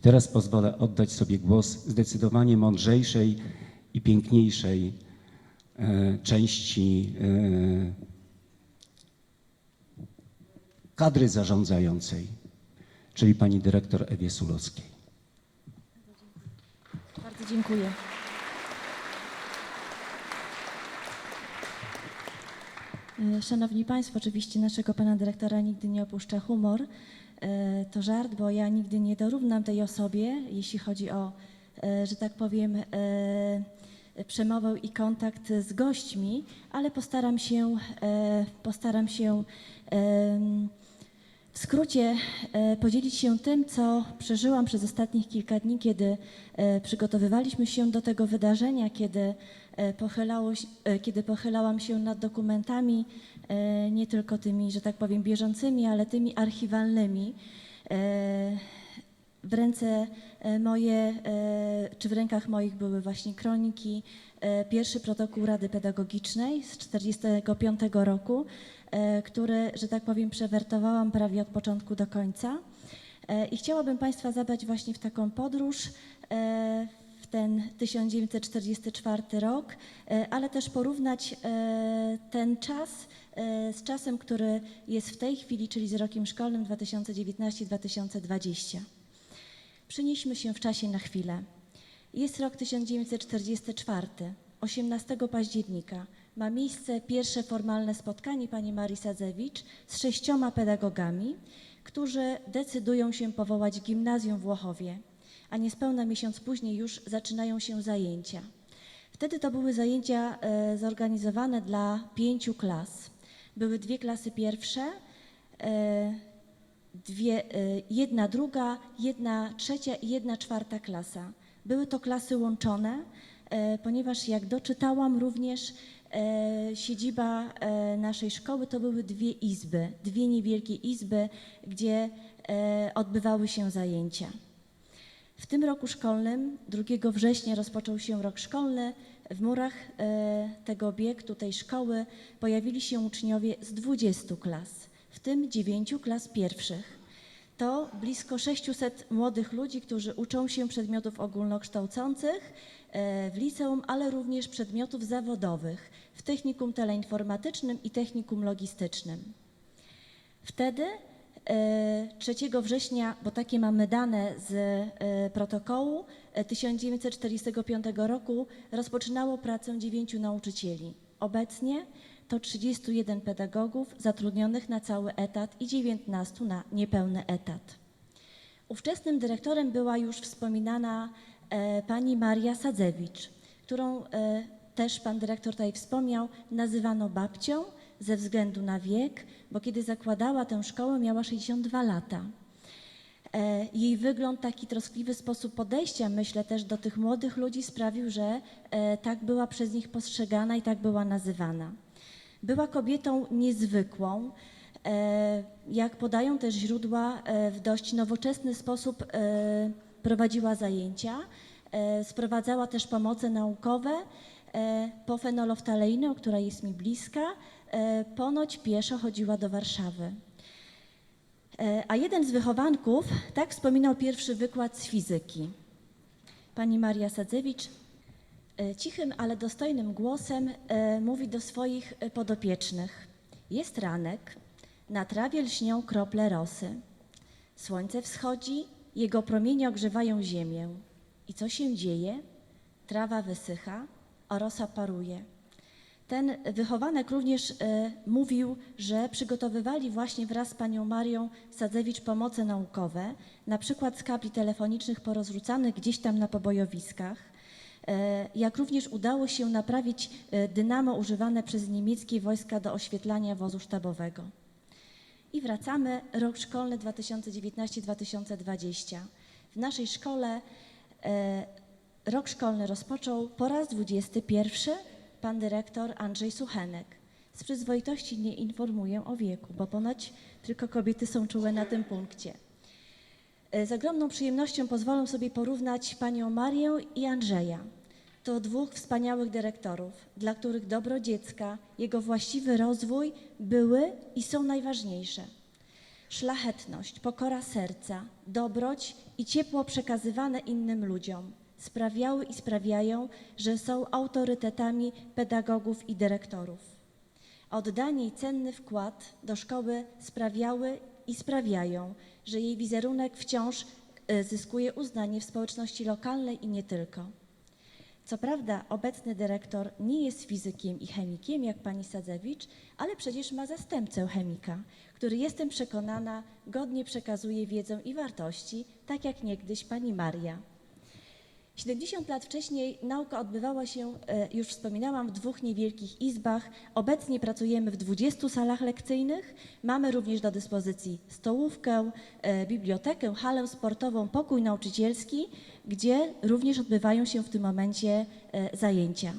I teraz pozwolę oddać sobie głos zdecydowanie mądrzejszej i piękniejszej e, części e, kadry zarządzającej, czyli pani dyrektor Ewie Sulowskiej. Bardzo dziękuję. E, Szanowni Państwo, oczywiście naszego pana dyrektora nigdy nie opuszcza humor. E, To żart, bo ja nigdy nie dorównam tej osobie, jeśli chodzi o, e, że tak powiem, e, przemowę i kontakt z gośćmi, ale postaram się, postaram się w skrócie podzielić się tym, co przeżyłam przez ostatnich kilka dni, kiedy przygotowywaliśmy się do tego wydarzenia, kiedy, pochylało, kiedy pochylałam się nad dokumentami, nie tylko tymi, że tak powiem, bieżącymi, ale tymi archiwalnymi. E, w ręce e, moje, e, czy w rękach moich były właśnie kroniki, e, pierwszy protokół Rady Pedagogicznej z 1945 roku, e, który, że tak powiem, przewertowałam prawie od początku do końca. E, I chciałabym Państwa zabrać właśnie w taką podróż e, ten 1944 rok, e, ale też porównać e, ten czas e, z czasem, który jest w tej chwili, czyli z rokiem szkolnym 2019-2020. Przenieśmy się w czasie na chwilę. Jest rok 1944. 18 października ma miejsce pierwsze formalne spotkanie pani Marii Sadzewicz z sześcioma pedagogami, którzy decydują się powołać gimnazjum w Łochowie, a niespełna miesiąc później już zaczynają się zajęcia. Wtedy to były zajęcia e, zorganizowane dla pięciu klas. Były dwie klasy pierwsze, e, dwie, e, jedna druga, jedna trzecia i jedna czwarta klasa. Były to klasy łączone, ponieważ jak doczytałam również siedziba naszej szkoły to były dwie izby, dwie niewielkie izby, gdzie odbywały się zajęcia. W tym roku szkolnym, 2 września rozpoczął się rok szkolny. W murach e, tego obiektu, tej szkoły pojawili się uczniowie z 20 klas, w tym 9 klas pierwszych. To blisko 600 młodych ludzi, którzy uczą się przedmiotów ogólnokształcących e, w liceum, ale również przedmiotów zawodowych w technikum teleinformatycznym i technikum logistycznym. Wtedy 3 września, bo takie mamy dane z e, protokołu e, 1945 roku, rozpoczynało pracę dziewięciu nauczycieli. Obecnie to 31 pedagogów zatrudnionych na cały etat i 19 na niepełny etat. Ówczesnym dyrektorem była już wspominana e, pani Maria Sadzewicz, którą e, też pan dyrektor tutaj wspomniał, nazywano babcią ze względu na wiek, bo kiedy zakładała tę szkołę miała 62 lata. E, Jej wygląd, taki troskliwy sposób podejścia, myślę też do tych młodych ludzi sprawił, że e, tak była przez nich postrzegana i tak była nazywana. Była kobietą niezwykłą. e, Jak podają też źródła, w dość nowoczesny sposób prowadziła zajęcia. Sprowadzała też pomoce naukowe po fenoloftaleinę, która jest mi bliska. E, Ponoć pieszo chodziła do Warszawy. E, A jeden z wychowanków tak wspominał pierwszy wykład z fizyki. Pani Maria Sadzewicz e, cichym, ale dostojnym głosem mówi do swoich podopiecznych. Jest ranek, na trawie lśnią krople rosy. Słońce wschodzi, jego promienie ogrzewają ziemię. I co się dzieje? Trawa wysycha, a rosa paruje. Ten wychowanek również e, mówił, że przygotowywali właśnie wraz z panią Marią Sadzewicz pomoce naukowe, na przykład z kabli telefonicznych porozrzucanych gdzieś tam na pobojowiskach, e, jak również udało się naprawić e, dynamo używane przez niemieckie wojska do oświetlania wozu sztabowego. I wracamy, rok szkolny 2019-2020. W naszej szkole rok szkolny rozpoczął po raz 21 pan dyrektor Andrzej Suchenek. Z przyzwoitości nie informuję o wieku, bo ponoć tylko kobiety są czułe na tym punkcie. E, Z ogromną przyjemnością pozwolę sobie porównać panią Marię i Andrzeja. To dwóch wspaniałych dyrektorów, dla których dobro dziecka, jego właściwy rozwój były i są najważniejsze. Szlachetność, pokora serca, dobroć i ciepło przekazywane innym ludziom sprawiały i sprawiają, że są autorytetami pedagogów i dyrektorów. Oddanie i cenny wkład do szkoły sprawiały i sprawiają, że jej wizerunek wciąż e, zyskuje uznanie w społeczności lokalnej i nie tylko. Co prawda, obecny dyrektor nie jest fizykiem i chemikiem, jak pani Sadzewicz, ale przecież ma zastępcę chemika, który jestem przekonana godnie przekazuje wiedzę i wartości, tak jak niegdyś pani Maria. 70 lat wcześniej nauka odbywała się, e, już wspominałam, w dwóch niewielkich izbach. Obecnie pracujemy w 20 salach lekcyjnych. Mamy również do dyspozycji stołówkę, e, bibliotekę, halę sportową, pokój nauczycielski, gdzie również odbywają się w tym momencie e, zajęcia.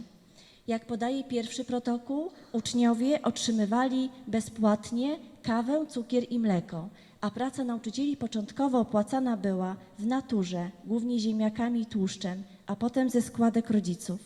Jak podaje pierwszy protokół, uczniowie otrzymywali bezpłatnie kawę, cukier i mleko, a praca nauczycieli początkowo opłacana była w naturze, głównie ziemniakami i tłuszczem, a potem ze składek rodziców.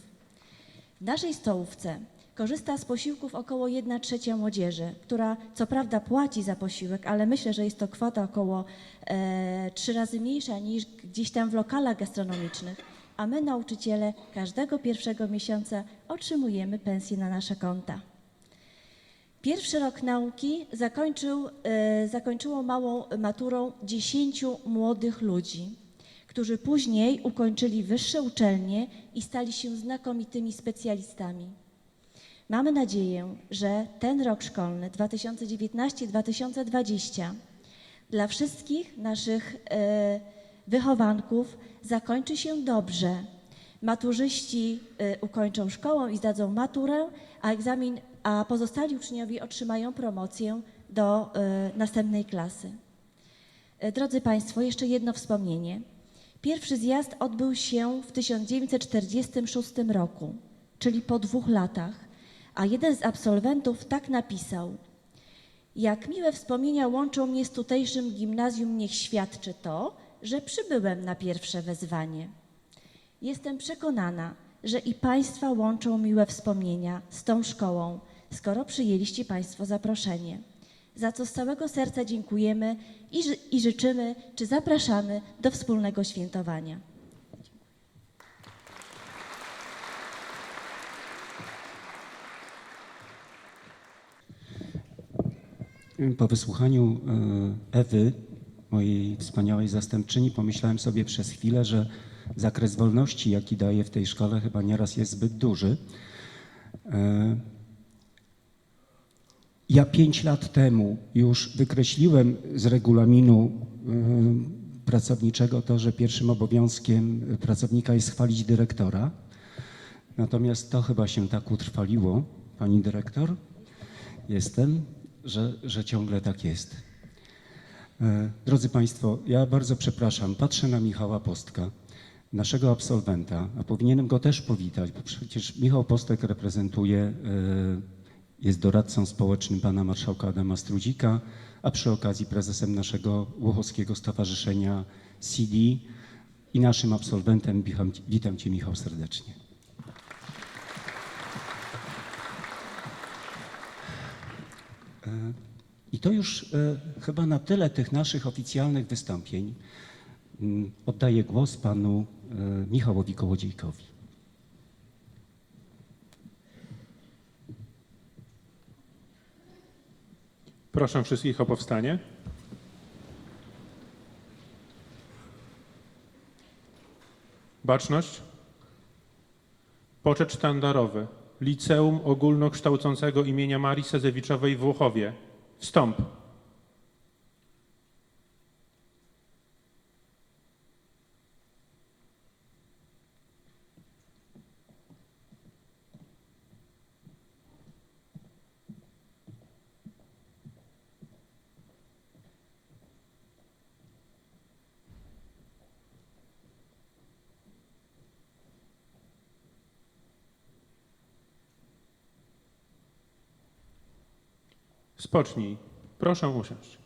W naszej stołówce korzysta z posiłków około 1 trzecia młodzieży, która co prawda płaci za posiłek, ale myślę, że jest to kwota około e, trzy razy mniejsza niż gdzieś tam w lokalach gastronomicznych, a my nauczyciele każdego pierwszego miesiąca otrzymujemy pensję na nasze konta. Pierwszy rok nauki zakończył, e, zakończyło małą maturą 10 młodych ludzi, którzy później ukończyli wyższe uczelnie i stali się znakomitymi specjalistami. Mamy nadzieję, że ten rok szkolny 2019-2020 dla wszystkich naszych e, wychowanków zakończy się dobrze. Maturzyści e, ukończą szkołę i zdadzą maturę, a egzamin, a pozostali uczniowie otrzymają promocję do e, następnej klasy. E, Drodzy Państwo, jeszcze jedno wspomnienie. Pierwszy zjazd odbył się w 1946 roku, czyli po dwóch latach, a jeden z absolwentów tak napisał: Jak miłe wspomnienia łączą mnie z tutejszym gimnazjum, niech świadczy to, że przybyłem na pierwsze wezwanie. Jestem przekonana, że i Państwa łączą miłe wspomnienia z tą szkołą, skoro przyjęliście Państwo zaproszenie. Za co z całego serca dziękujemy i, ży- i życzymy, czy zapraszamy do wspólnego świętowania. Po wysłuchaniu e, Ewy, mojej wspaniałej zastępczyni, pomyślałem sobie przez chwilę, że zakres wolności, jaki daje w tej szkole, chyba nieraz jest zbyt duży. E, Ja pięć lat temu już wykreśliłem z regulaminu e, pracowniczego to, że pierwszym obowiązkiem pracownika jest chwalić dyrektora. Natomiast to chyba się tak utrwaliło, pani dyrektor, jestem, że, że ciągle tak jest. E, Drodzy Państwo, ja bardzo przepraszam, patrzę na Michała Postka, naszego absolwenta, a powinienem go też powitać, bo przecież Michał Postek reprezentuje, e, jest doradcą społecznym pana marszałka Adama Strudzika, a przy okazji prezesem naszego Łochowskiego Stowarzyszenia CD i naszym absolwentem. Witam, witam Cię Michał serdecznie. I to już e, chyba na tyle tych naszych oficjalnych wystąpień. Mm, Oddaję głos panu e, Michałowi Kołodziejkowi. Proszę wszystkich o powstanie. Baczność. Poczet sztandarowy Liceum Ogólnokształcącego imienia Marii Sezewiczowej w Włochowie. Wstąp. Spocznij. Proszę usiąść.